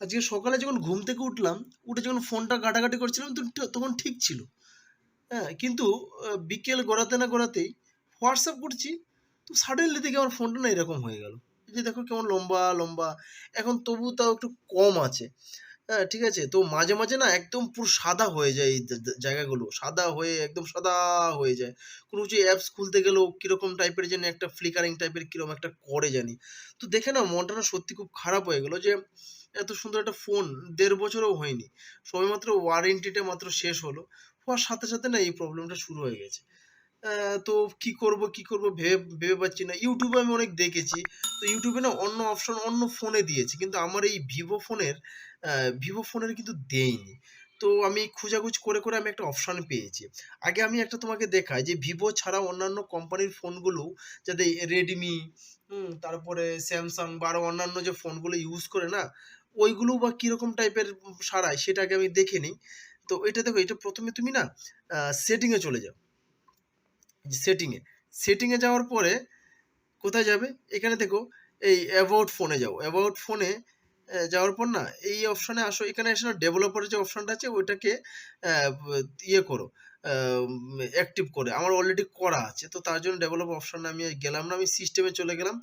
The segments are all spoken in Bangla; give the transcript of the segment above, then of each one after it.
আজকে সকালে যখন ঘুম থেকে উঠলাম, উঠে যখন ফোনটা ঘাটাঘাটি করছিলাম, তখন ঠিক ছিল। হ্যাঁ কিন্তু বিকেল গড়াতে না গড়াতেই হোয়াটসঅ্যাপ করছি, তো সাডেনলি দেখে আমার ফোনটা না এরকম হয়ে গেল। যে দেখো কেমন লম্বা লম্বা। এখন তবু তাও একটু কম আছে। হ্যাঁ ঠিক আছে? তো মাঝে মাঝে না একদম পুরো সাদা হয়ে যায় এই জায়গাগুলো। সাদা হয়ে, একদম সাদা হয়ে যায়। কোনো কিছু অ্যাপস খুলতে গেলেও কীরকম টাইপের জানি একটা ফ্লিকারিং টাইপের কীরকম একটা করে জানি। তো দেখে না মনটা না সত্যি খুব খারাপ হয়ে গেলো যে এত সুন্দর একটা ফোন দেড় বছরও হয়নি। সবেমাত্র ওয়ারেন্টিটা মাত্র শেষ হলো। হওয়ার সাথে সাথে না এই প্রবলেমটা শুরু হয়ে গেছে। তো কি করব কি করব ভেবে ভেবে পাচ্ছি না। ইউটিউবে আমি অনেক দেখেছি। তো ইউটিউবে না অন্য অপশন অন্য ফোনে দিয়েছে। কিন্তু আমার এই ভিভো ফোনের ভিভো ফোনের কিন্তু দেয়নি। তো আমি খোঁজাখুঁজ করে করে আমি একটা অপশান পেয়েছি। আগে আমি একটা তোমাকে দেখাই যে ভিভো ছাড়া অন্যান্য কোম্পানির ফোনগুলো যাতে রেডমি তারপরে স্যামসাং বা আরও অন্যান্য যে ফোনগুলো ইউজ করে না ওইগুলো বা কীরকম টাইপের সারায় সেটাকে আমি দেখে নিই। তো এটা দেখো, এটা প্রথমে তুমি না সেটিংয়ে চলে যাও। সেটিংয়ে সেটিংয়ে যাওয়ার পরে কোথায় যাবে? এখানে দেখো, এই অ্যাবাউট ফোনে যাও। অ্যাবাউট ফোনে যাওয়ার পর না, এই অপশানে আসো। এখানে এসে ডেভেলপারের যে অপশানটা আছে, ওইটাকে ইয়ে করো অ্যাক্টিভ করে। আমার অলরেডি করা আছে। তো তার জন্য ডেভেলপার অপশানে আমি গেলাম না, আমি সিস্টেমে চলে গেলাম।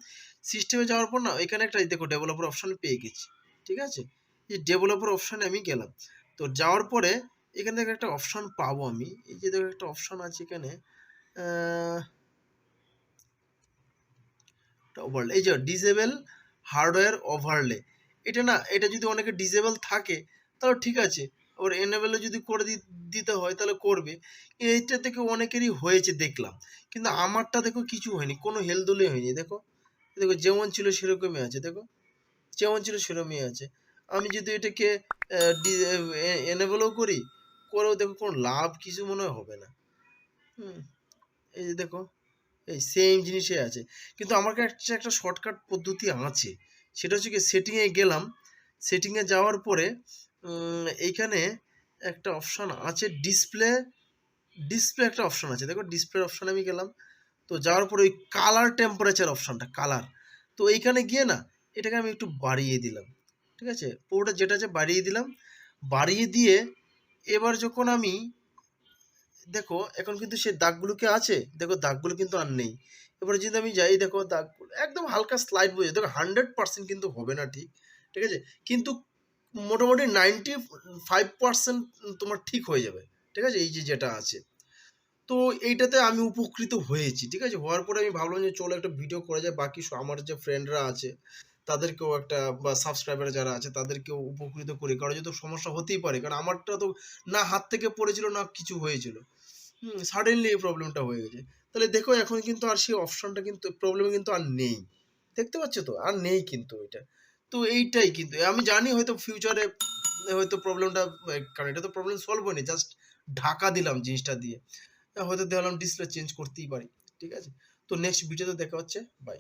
সিস্টেমে যাওয়ার পর না, এখানে একটা দেখো ডেভেলপার অপশান পেয়ে গেছি। ঠিক আছে? এই ডেভেলপার অপশানে আমি গেলাম। তো যাওয়ার পরে এখান থেকে একটা অপশান পাবো আমি। এই যে দেখো একটা অপশান আছে এখানে। এই যে ডিসেবল হার্ডওয়্যার ওভারলে এটা না, এটা যদি অনেকে ডিসেবল থাকে, তাহলে ঠিক আছে। আবার এনেবেলও যদি করে দিতে হয়, তাহলে করবে। এইটা থেকে অনেকেরই হয়েছে দেখলাম। কিন্তু আমারটা দেখো কিছু হয়নি, কোনো হেলদোলে হয়নি। দেখো দেখো যেমন ছিল সেরকমই আছে, দেখো। যেমন ছিল সেরমই আছে। আমি যদি এটাকে এনেবেলও করি, করেও দেখো কোনো লাভ কিছু মনে হবে না। হুম, এই যে দেখো, এই সেম জিনিসই আছে। কিন্তু আমার কাছে একটা শর্টকাট পদ্ধতি আছে। সেটা হচ্ছে কি সেটিংয়ে গেলাম সেটিংয়ে যাওয়ার পরে এইখানে একটা অপশান আছে ডিসপ্লে ডিসপ্লে একটা অপশান আছে। দেখো ডিসপ্লে অপশানে আমি গেলাম। তো যাওয়ার পরে ওই কালার টেম্পারেচার অপশানটা কালার তো এইখানে গিয়ে না এটাকে আমি একটু বাড়িয়ে দিলাম, ঠিক আছে? পুরোটা যেটা আছে বাড়িয়ে দিলাম। বাড়িয়ে দিয়ে এবার যখন আমি, দেখো, এখন কিন্তু সে দাগগুলোকে আছে? দেখো, দাগগুলো কিন্তু আর নেই। এবার যদি আমি যাই, দেখো দাগগুলো একদম হালকা স্লাইড বোঝে দেখো হান্ড্রেড পার্সেন্ট কিন্তু হবে না ঠিক ঠিক আছে? কিন্তু মোটামুটি নাইনটি ফাইভ পার্সেন্ট তোমার ঠিক হয়ে যাবে, ঠিক আছে? এই যে যেটা আছে। তো এইটাতে আমি উপকৃত হয়েছি, ঠিক আছে? হওয়ার পরে আমি ভাবলাম যে চলো একটা ভিডিও করা যায় বাকি আমার যে ফ্রেন্ডরা আছে তাদেরকেও একটা, বা সাবস্ক্রাইবার যারা আছে তাদেরকেও উপকৃত করি। কারণ যেহেতু সমস্যা হতেই পারে, কারণ আমারটা তো না হাত থেকে পড়েছিল, না কিছু হয়েছিল। সাডেনলি এই প্রবলেমটা হয়ে গেছে। তাহলে দেখো, এখন কিন্তু আর সেই অপশনটা কিন্তু প্রবলেম কিন্তু আর নেই। দেখতে পাচ্ছ তো? আর নেই কিন্তু এটা। তো এইটাই কিন্তু। আমি জানি হয়তো ফিউচারে হয়তো প্রবলেমটা কারণ এটা তো প্রবলেম সলভ হয়নি জাস্ট ঢাকা দিলাম জিনিসটা দিয়ে। হয়তো দেখলাম ডিসপ্লে চেঞ্জ করতেই পারি। ঠিক আছে? তো নেক্সট ভিডিওতে দেখা হচ্ছে। বাই